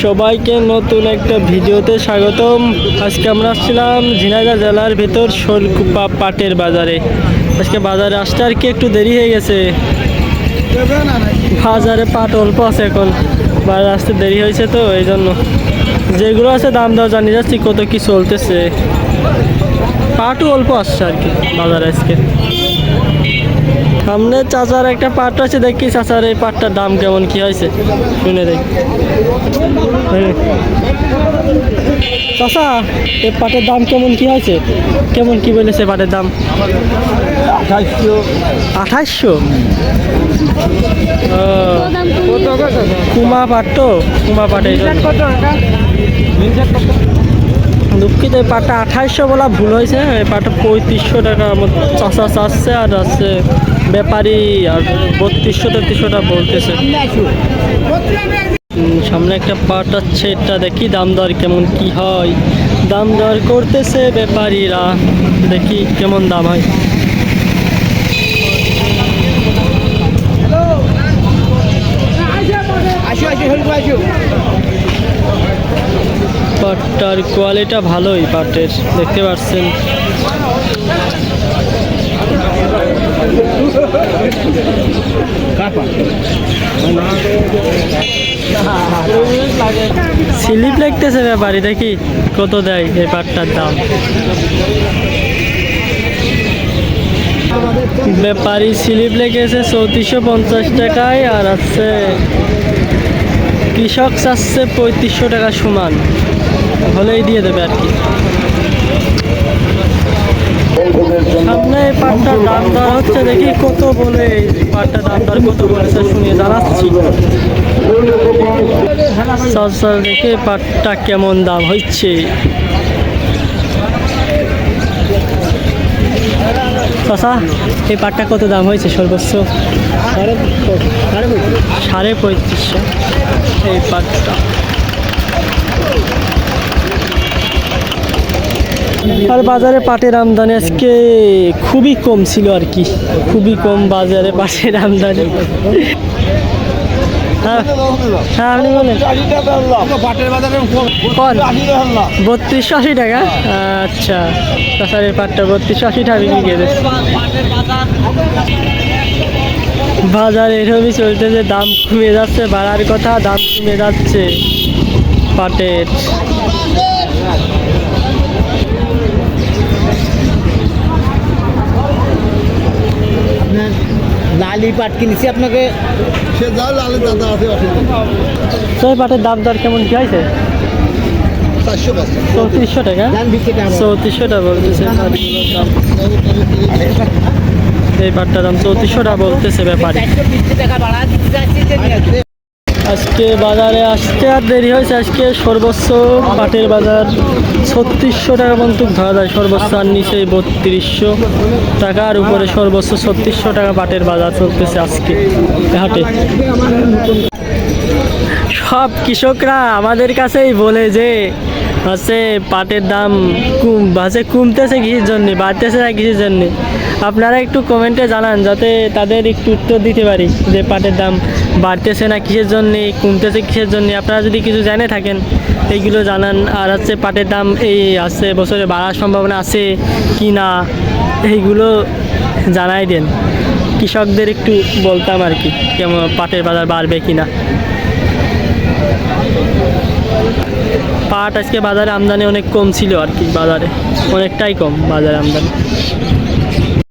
সবাইকে নতুন একটা ভিডিওতে স্বাগতম। আজকে আমরা আসছিলাম ঝিনাইদহ জেলার ভেতর শোলকুপা পাটের বাজারে। আজকে বাজারে আসতে আর কি একটু দেরি হয়ে গেছে। বাজারে পাট অল্প আছে এখন। বাজারে আসতে দেরি হয়েছে তো, এই জন্য। যেগুলো আছে দাম দাও জানিয়ে যাচ্ছি, কত কি চলতেছে। পাটও অল্প আসছে আর কি বাজারে আজকে। সামনে চাচার একটা পাট আছে দেখি চাচার এই পাটটার দাম কেমন কি হয়েছে। শুনে দেখি। চাচা এই পাটের দাম কেমন কি হয়েছে? কেমন কি বলেছে পাটের দাম? আঠাইশশো। কুমা পাট তো কুমা পাট দুঃখিত এই পাটটা আঠাইশশো বলা ভুল হয়েছে এই পাটটা পঁয়ত্রিশশো টাকা আমার চাষা চাচ্ছে আর আছে ব্যাপারী আর বত্রিশশো, তেত্রিশশোটা বলতেছে। সামনে একটা পাট আছে, এটা দেখি দাম দর কেমন, কি হয়। দাম দর করতেছে ব্যাপারীরা, দেখি কেমন দাম হয়। পাটটার কোয়ালিটা ভালোই পাটের, দেখতে পাচ্ছেন। স্লিপ লাগতেছে ব্যাপারি দেখি কত দেয় এই পাটটার দাম? ব্যাপারি স্লিপ লেগেছে চৌত্রিশশো পঞ্চাশ টাকায় আর আছে কৃষক চাচ্ছে পঁয়ত্রিশশো টাকা সমান। হলেই দিয়ে দেবে আর কি। সামনে এই পাটটার দাম দর হচ্ছে, দেখি কত বলে এই পাটটার দাম দর কত বলেছে শুনিয়ে জানাচ্ছি। সব সব দেখে পাটটা কেমন দাম হচ্ছে। চাষা এই পাটটা কত দাম হয়েছে সর্বোচ্চ? সাড়ে পঁয়ত্রিশশো। এই পাটটা। আর বাজারে পাটের আমদানি আজকে খুবই কম ছিল আর কি। খুবই কম বাজারে পাটের আমদানি। হ্যাঁ হ্যাঁ আশি টাকা? আচ্ছা তাছাড়া পাটটা আশি টাকা বাজার এরকমই চলতেছে দাম কমে যাচ্ছে, বাড়ার কথা, দাম কমে যাচ্ছে। পাটের আপনার লালি পাট কিনেছি আপনাকে? সে যা লালে দাদা আছে অসুবিধা পাটের দাম দর কেমন কি হয়েছে? চৌত্রিশশো টাকা? চৌত্রিশশো টাকা বলতেছে এই পাটটার দাম চৌত্রিশশো টাকা বলতেছে ব্যাপারে। আজকে বাজারে আসতে আর দেরি হয়েছে। আজকে সর্বোচ্চ পাটের বাজার ছত্রিশশো টাকা পর্যন্ত ধরা যায়। সর্বোচ্চ আর নিচে বত্রিশশো টাকা, আর উপরে সর্বোচ্চ ছত্রিশশো টাকা পাটের বাজার চলতেছে আজকে হাটে। সব কৃষকরা আমাদের কাছেই বলে যে, হচ্ছে পাটের দাম কম হচ্ছে কমতেছে কিসের জন্যে, বাড়তেছে না কিসের জন্য। আপনারা একটু কমেন্টে জানান যাতে তাদের একটু উত্তর দিতে পারি যে পাটের দাম বাড়তেছে না কিসের জন্য, কমতেছে কিসের জন্য। আপনারা যদি কিছু জেনে থাকেন এইগুলো জানান। আর হচ্ছে পাটের দাম এই আছে বছরে বাড়ার সম্ভাবনা আছে কি না এইগুলো জানাই দেন। কৃষকদের একটু বলতাম আর কি, কেমন পাটের বাজার বাড়বে কি না পাট আজকে বাজারে আমদানি অনেক কম ছিল আর কি, বাজারে অনেকটাই কম বাজারে আমদানি।